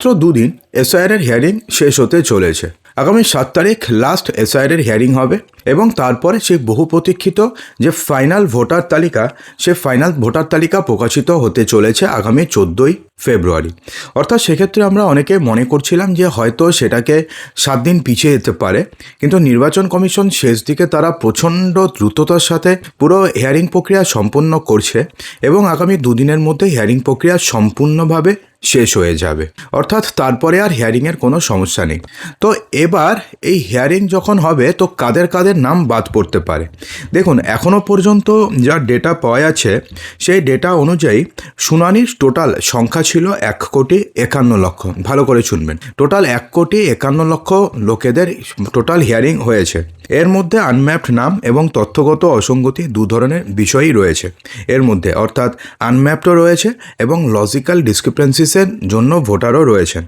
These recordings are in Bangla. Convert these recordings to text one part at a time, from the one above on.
মাত্র দুদিন এসআইআর এর হিয়ারিং শেষ হতে চলেছে। আগামী সাত তারিখ লাস্ট এসআইআর এর হিয়ারিং হবে এবং তারপরে সেই বহু প্রতীক্ষিত যে ফাইনাল ভোটার তালিকা, সে ফাইনাল ভোটার তালিকা প্রকাশিত হতে চলেছে আগামী চোদ্দোই ফেব্রুয়ারি। অর্থাৎ সেক্ষেত্রে আমরা অনেকে মনে করছিলাম যে হয়তো সেটাকে সাত দিন পিছিয়ে যেতে পারে, কিন্তু নির্বাচন কমিশন শেষ দিকে তারা প্রচণ্ড দ্রুততার সাথে পুরো হিয়ারিং প্রক্রিয়া সম্পন্ন করছে এবং আগামী দুদিনের মধ্যে হিয়ারিং প্রক্রিয়া সম্পূর্ণভাবে শেষ হয়ে যাবে। অর্থাৎ তারপরে আর হিয়ারিংয়ের কোনো সমস্যা নেই। তো এবার এই হিয়ারিং যখন হবে, তো কাদের কাদের নাম বাদ পড়তে পারে? দেখুন এখনও পর্যন্ত যা ডেটা পাওয়া যাচ্ছে, সেই ডেটা অনুযায়ী শুনানির টোটাল সংখ্যা ছিল এক কোটি একান্ন লক্ষ। ভালো করে শুনবেন। টোটাল এক কোটি একান্ন লক্ষ লোকেদের টোটাল হিয়ারিং হয়েছে। এর মধ্যে আনম্যাপড নাম এবং তথ্যগত অসঙ্গতি দু ধরনের বিষয়ই রয়েছে। এর মধ্যে অর্থাৎ আনম্যাপডও রয়েছে এবং লজিক্যাল ডিসক্রিপেন্সিসের জন্য ভোটারও রয়েছেন।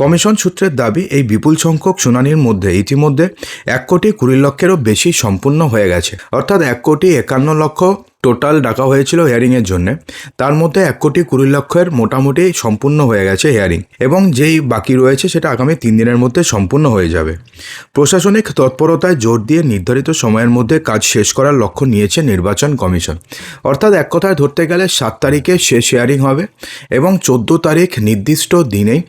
কমিশন সূত্রের দাবি, এই বিপুল সংখ্যক শুনানির মধ্যে ইতিমধ্যে এক কোটি কুড়ি লক্ষেরও বেশি সম্পূর্ণ হয়ে গেছে। অর্থাৎ এক কোটি একান্ন লক্ষ টোটাল ডাকা হয়েছিল হিয়ারিংয়ের জন্য। তার মধ্যে এক কোটি কুড়ি লক্ষের মোটামুটি সম্পূর্ণ হয়ে গেছে হিয়ারিং এবং যেই বাকি রয়েছে সেটা আগামী তিন দিনের মধ্যে সম্পূর্ণ হয়ে যাবে। প্রশাসনিক তৎপরতায় জোর দিয়ে নির্ধারিত সময়ের মধ্যে কাজ শেষ করার লক্ষ্য নিয়েছে নির্বাচন কমিশন। অর্থাৎ এক কথায় ধরতে গেলে সাত তারিখে শেষ হিয়ারিং হবে এবং চোদ্দ তারিখ নির্দিষ্ট দিনেই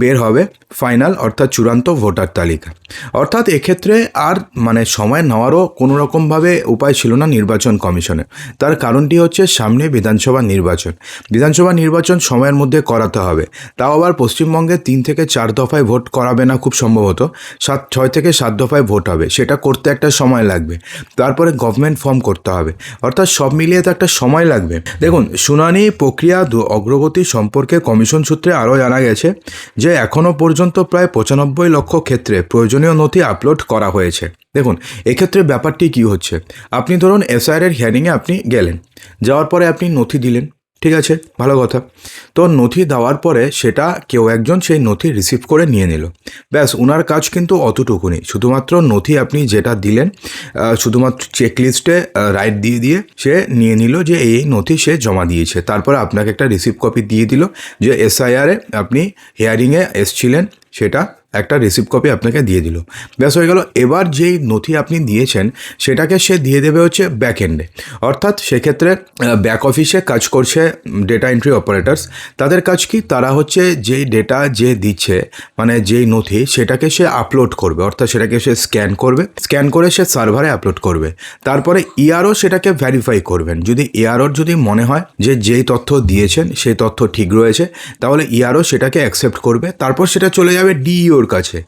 বের হবে। ফাইনাল অর্থাৎ চূড়ান্ত ভোটার তালিকা। অর্থাৎ এক্ষেত্রে আর মানে সময় নেওয়ারও কোনো রকমভাবে উপায় ছিল না নির্বাচন কমিশনে তার কারণটি হচ্ছে সামনে বিধানসভা নির্বাচন। বিধানসভা নির্বাচন সময়ের মধ্যে করাতে হবে। তাও আবার পশ্চিমবঙ্গে তিন থেকে চার দফায় ভোট করাবে না খুব সম্ভবত। সাত, ছয় থেকে সাত দফায় ভোট হবে। সেটা করতে একটা সময় লাগবে। তারপরে গভর্নমেন্ট ফর্ম করতে হবে। অর্থাৎ সব মিলিয়ে তো একটা সময় লাগবে। দেখুন, শুনানি প্রক্রিয়া অগ্রগতি সম্পর্কে কমিশন সূত্রে আরও জানা গেছে যে এখনও পর্যন্ত প্রায় পঁচানব্বই লক্ষ ক্ষেত্রে প্রয়োজনীয় নথি আপলোড করা হয়েছে। দেখুন, এক্ষেত্রে ব্যাপারটি কি হচ্ছে? আপনি ধরুন এসআইআর এর হিয়ারিংয়ে আপনি গেলেন, যাওয়ার পরে আপনি নথি দিলেন ঠিক আছে, ভালো কথা। তো নথি দেওয়ার পরে সেটা কেউ একজন সেই নথি রিসিভ করে নিয়ে নিল। ব্যাস ওনার কাজ কিন্তু অতটুকুনি। শুধুমাত্র নথি আপনি যেটা দিলেন শুধুমাত্র চেকলিস্টে রাইট দিয়ে দিয়ে সে নিয়ে নিল যে এই নথি সে জমা দিয়েছে। তারপরে আপনাকে একটা রিসিভ কপি দিয়ে দিল যে এসআইআরে আপনি হিয়ারিংয়ে এসছিলেন, সেটা একটা রিসিভ কপি আপনাকে দিয়ে দিল। ব্যাস হয়ে গেল। এবার যেই নথি আপনি দিয়েছেন, সেটাকে সে দিয়ে দেবে হচ্ছে ব্যাক এন্ডে অর্থাৎ সেক্ষেত্রে ব্যাক অফিসে কাজ করছে ডেটা এন্ট্রি অপারেটার্স তাদের কাজ কি? তারা হচ্ছে যেই ডেটা যে দিচ্ছে মানে যেই নথি, সেটাকে সে আপলোড করবে। অর্থাৎ সেটাকে সে স্ক্যান করবে। স্ক্যান করে সে সার্ভারে আপলোড করবে। তারপরে ইয়ারও সেটাকে ভ্যারিফাই করবেন। যদি ইয়ারওর যদি মনে হয় যে যেই তথ্য দিয়েছেন, সেই তথ্য ঠিক রয়েছে, তাহলে ইয়ারও সেটাকে অ্যাকসেপ্ট করবে। তারপর সেটা চলে যাবে ডিইওর কাছে।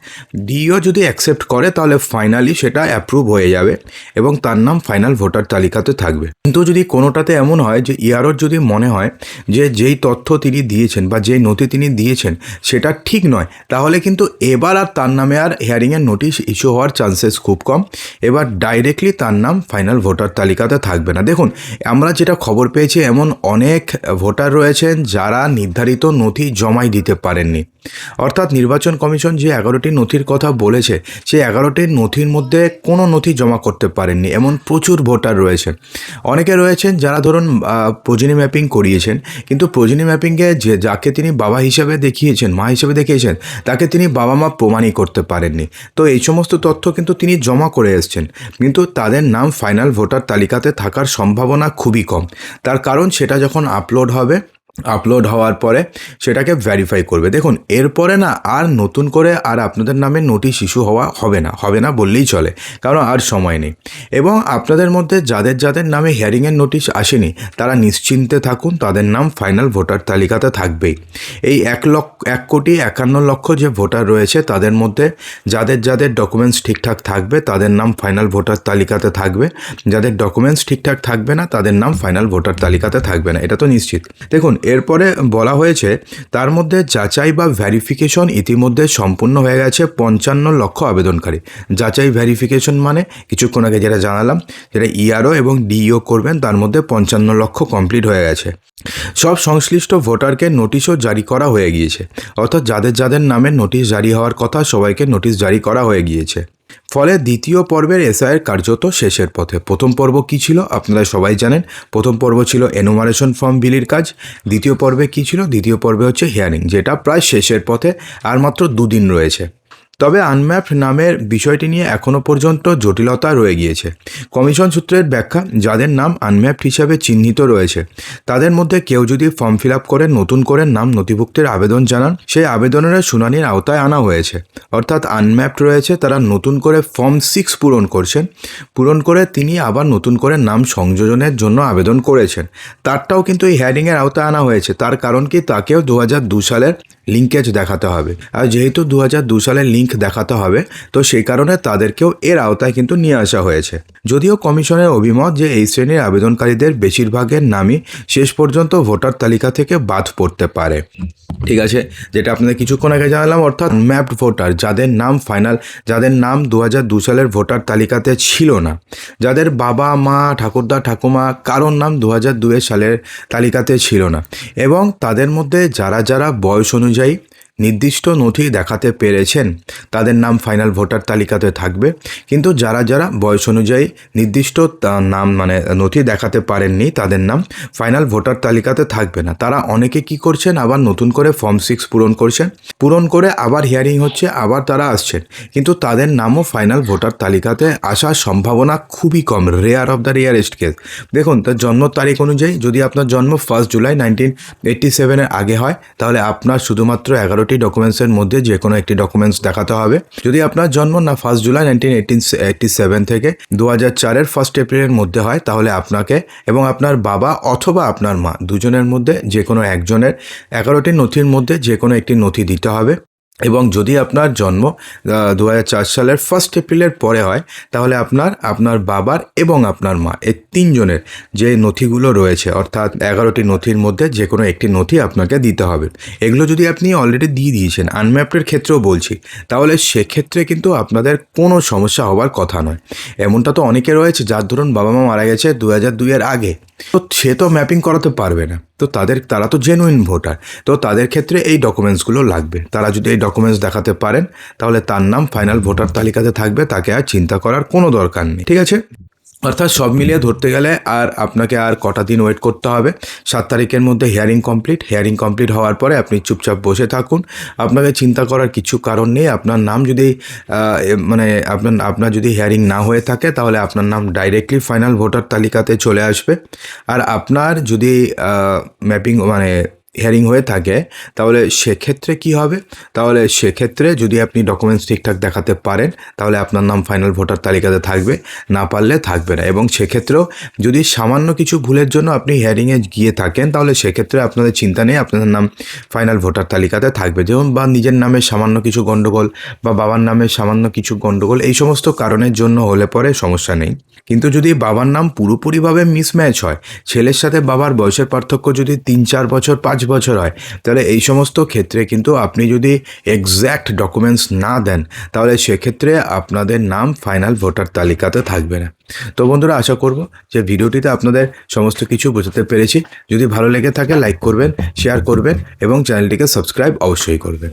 ডিইও যদি অ্যাকসেপ্ট করে, তাহলে ফাইনালি সেটা অ্যাপ্রুভ হয়ে যাবে এবং তার নাম ফাইনাল ভোটার তালিকাতে থাকবে। কিন্তু যদি কোনোটাতে এমন হয় যে ইয়ারোর যদি মনে হয় যে যেই তথ্য তিনি দিয়েছেন বা যেই নথি তিনি দিয়েছেন সেটা ঠিক নয়, তাহলে কিন্তু এবার আর তার নামে আর হিয়ারিংয়ের নোটিশ ইস্যু হওয়ার চান্সেস খুব কম। এবার ডাইরেক্টলি তার নাম ফাইনাল ভোটার তালিকাতে থাকবে না। দেখুন, আমরা যেটা খবর পেয়েছি, এমন অনেক ভোটার রয়েছেন যারা নির্ধারিত নথি জমাই দিতে পারেননি। অর্থাৎ নির্বাচন কমিশন যে এগারোটি নথির কথা বলেছে, সেই এগারোটির নথির মধ্যে কোনো নথি জমা করতে পারেননি, এমন প্রচুর ভোটার রয়েছেন অনেকে রয়েছেন যারা ধরুন প্রোজেনি ম্যাপিং করিয়েছেন, কিন্তু প্রোজেনি ম্যাপিংয়ে যে, যাকে তিনি বাবা হিসেবে দেখিয়েছেন, মা হিসেবে দেখিয়েছেন, তাকে তিনি বাবা মা প্রমাণই করতে পারেননি। তো এই সমস্ত তথ্য কিন্তু তিনি জমা করে এসছেন, কিন্তু তাদের নাম ফাইনাল ভোটার তালিকাতে থাকার সম্ভাবনা খুবই কম। তার কারণ সেটা যখন আপলোড হবে আপলোড হওয়ার পরে সেটাকে ভেরিফাই করবে। দেখুন, এরপরে না আর নতুন করে আর আপনাদের নামে নোটিশ ইস্যু হওয়া হবে না হবে না বললেই চলে, কারণ আর সময় নেই। এবং আপনাদের মধ্যে যাদের যাদের নামে হিয়ারিংয়ের নোটিশ আসেনি, তারা নিশ্চিন্তে থাকুন, তাদের নাম ফাইনাল ভোটার তালিকাতে থাকবেই। এই এক লক্ষ, এক কোটি একান্ন লক্ষ যে ভোটার রয়েছে, তাদের মধ্যে যাদের যাদের ডকুমেন্টস ঠিকঠাক থাকবে, তাদের নাম ফাইনাল ভোটার তালিকাতে থাকবে। যাদের ডকুমেন্টস ঠিকঠাক থাকবে না, তাদের নাম ফাইনাল ভোটার তালিকাতে থাকবে না, এটা তো নিশ্চিত। দেখুন এরপরে বলা হয়েছে, তার মধ্যে যাচাই বা ভ্যারিফিকেশন ইতিমধ্যে সম্পূর্ণ হয়ে গেছে পঞ্চান্ন লক্ষ আবেদনকারী। যাচাই ভ্যারিফিকেশন মানে কিছুক্ষণ আগে যেটা জানালাম যেটা ইআরও এবং ডিইও করবেন, তার মধ্যে পঞ্চান্ন লক্ষ কমপ্লিট হয়ে গেছে। সব সংশ্লিষ্ট ভোটারকে নোটিশও জারি করা হয়ে গিয়েছে। অর্থাৎ যাদের যাদের নামে নোটিশ জারি হওয়ার কথা, সবাইকে নোটিশ জারি করা হয়ে গিয়েছে। ফলে দ্বিতীয় পর্বের এসআইয়ের কার্যত শেষের পথে। প্রথম পর্ব কী ছিল? আপনারা সবাই জানেন। প্রথম পর্ব ছিল এনুমারেশন ফর্ম বিলির কাজ। দ্বিতীয় পর্বে কী ছিল? দ্বিতীয় পর্বে হচ্ছে হিয়ারিং যেটা প্রায় শেষের পথে আর মাত্র দুদিন রয়েছে। তবে আনম্যাপড নামের বিষয়টি নিয়ে এখনও পর্যন্ত জটিলতা রয়ে গিয়েছে। কমিশন সূত্রের ব্যাখ্যা, যাদের নাম আনম্যাপড হিসাবে চিহ্নিত রয়েছে, তাদের মধ্যে কেউ যদি ফর্ম ফিল আপ করে নতুন করে নাম নথিভুক্তের আবেদন জানান, সেই আবেদনের শুনানির আওতায় আনা হয়েছে। অর্থাৎ আনম্যাপড রয়েছে, তারা নতুন করে ফর্ম সিক্স পূরণ করছেন, পূরণ করে তিনি আবার নতুন করে নাম সংযোজনের জন্য আবেদন করেছেন। তারটাও কিন্তু এই হ্যাডিংয়ের আওতায় আনা হয়েছে, তার কারণ কি তাকেও দু সালের লিঙ্কেজ দেখাতে হবে। আর যেহেতু দু হাজার দু সালের লিঙ্ক দেখাতে হবে, তো সেই কারণে তাদেরকেও এর আওতায় কিন্তু নিয়ে আসা হয়েছে। যদিও কমিশনের অভিমত যে এই শ্রেণির আবেদনকারীদের বেশিরভাগের নামই শেষ পর্যন্ত ভোটার তালিকা থেকে বাদ পড়তে পারে। ঠিক আছে, যেটা আপনাদের কিছুক্ষণ আগে জানালাম, অর্থাৎ ম্যাপড ভোটার যাদের নাম ফাইনাল যাদের নাম দু হাজার দু সালের ভোটার তালিকাতে ছিল না, যাদের বাবা, মা, ঠাকুরদা, ঠাকুমা কারোর নাম দু হাজার দুয়ের সালের তালিকাতে ছিল না, এবং তাদের মধ্যে যারা যারা বয়স অনুযায়ী grande aí. নির্দিষ্ট নথি দেখাতে পেরেছেন, তাদের নাম ফাইনাল ভোটার তালিকাতে থাকবে। কিন্তু যারা যারা বয়স অনুযায়ী নির্দিষ্ট নাম মানে নথি দেখাতে পারেননি, তাদের নাম ফাইনাল ভোটার তালিকাতে থাকবে না। তারা অনেকে কি করছেন, আবার নতুন করে ফর্ম সিক্স পূরণ করছেন। পূরণ করে আবার হিয়ারিং হচ্ছে, আবার তারা আসছেন। কিন্তু তাদের নামও ফাইনাল ভোটার তালিকাতে আসার সম্ভাবনা খুবই কম। Rare of the rarest case. দেখুন, তার জন্ম তারিখ অনুযায়ী যদি আপনার জন্ম ফার্স্ট জুলাই নাইনটিন এইট্টি সেভেনের আগে হয়, তাহলে আপনার শুধুমাত্র এগারোটি ডকুমেন্টসের মধ্যে যে কোনো একটি ডকুমেন্টস দেখাতে হবে। যদি আপনার জন্ম না first July nineteen eighteen eighty seven থেকে দু হাজার চারের ফার্স্ট এপ্রিলের মধ্যে হয়, তাহলে আপনাকে এবং আপনার বাবা অথবা আপনার মা দুজনের মধ্যে যে কোনো একজনের এগারোটি নথির মধ্যে যে কোনো একটি নথি দিতে হবে। এবং যদি আপনার জন্ম দু সালের ফার্স্ট এপ্রিলের পরে হয়, তাহলে আপনার আপনার বাবার এবং আপনার মা, এই তিনজনের যে নথিগুলো রয়েছে, অর্থাৎ এগারোটি নথির মধ্যে যে কোনো একটি নথি আপনাকে দিতে হবে। এগুলো যদি আপনি অলরেডি দিয়ে দিয়েছেন আনম্যাপডের ক্ষেত্রেও বলছি, তাহলে সেক্ষেত্রে কিন্তু আপনাদের কোনো সমস্যা হওয়ার কথা নয়। এমনটা তো অনেকে রয়েছে, যার ধরুন বাবা মা মারা গেছে দু হাজার দুইয়ের আগে। তো সে তো ম্যাপিং করাতে পারবে না। তো তাদের, তারা তো জেনুইন ভোটার তো তাদের ক্ষেত্রে এই ডকুমেন্টসগুলো লাগবে। তারা যদি এই ডকুমেন্টস দেখাতে পারেন, তাহলে তার নাম ফাইনাল ভোটার তালিকাতে থাকবে, তাকে আর চিন্তা করার কোনো দরকার নেই। ঠিক আছে? অর্থাৎ সব মিলিয়ে ধরতে গেলে আর আপনাকে আর কটা দিন ওয়েট করতে হবে। সাত তারিখের মধ্যে হিয়ারিং কমপ্লিট হিয়ারিং কমপ্লিট হওয়ার পরে আপনি চুপচাপ বসে থাকুন। আপনাকে চিন্তা করার কিছু কারণ নেই। আপনার নাম যদি মানে আপনার আপনার যদি হিয়ারিং না হয়ে থাকে, তাহলে আপনার নাম ডাইরেক্টলি ফাইনাল ভোটার তালিকাতে চলে আসবে। আর আপনার যদি ম্যাপিং মানে হিয়ারিং হয়ে থাকে, তাহলে সেক্ষেত্রে কি হবে? তাহলে সেক্ষেত্রে যদি আপনি ডকুমেন্টস ঠিকঠাক দেখাতে পারেন, তাহলে আপনার নাম ফাইনাল ভোটার তালিকাতে থাকবে, না পারলে থাকবে না। এবং সেক্ষেত্রেও যদি সামান্য কিছু ভুলের জন্য আপনি হিয়ারিংয়ে গিয়ে থাকেন, তাহলে সেক্ষেত্রে আপনাদের চিন্তা নেই, আপনাদের নাম ফাইনাল ভোটার তালিকাতে থাকবে। যেমন বা নিজের নামে সামান্য কিছু গণ্ডগোল বা বাবার নামে সামান্য কিছু গণ্ডগোল এই সমস্ত কারণের জন্য হলে পরে সমস্যা নেই। কিন্তু যদি বাবার নাম পুরোপুরিভাবে মিসম্যাচ হয়, ছেলের সাথে বাবার বয়সের পার্থক্য যদি তিন, চার বছর, পাঁচ বছর হয়। তাহলে এই সমস্ত ক্ষেত্রে কিন্তু আপনি যদি এক্স্যাক্ট ডকুমেন্টস না দেন, তাহলে সেক্ষেত্রে আপনাদের নাম ফাইনাল ভোটার তালিকাতে থাকবে না। তো বন্ধুরা, আশা করব যে ভিডিওটিতে আপনাদের সমস্ত কিছু বোঝাতে পেরেছি। যদি ভালো লেগে থাকে লাইক করবেন শেয়ার করবেন এবং চ্যানেলটিকে সাবস্ক্রাইব অবশ্যই করবেন।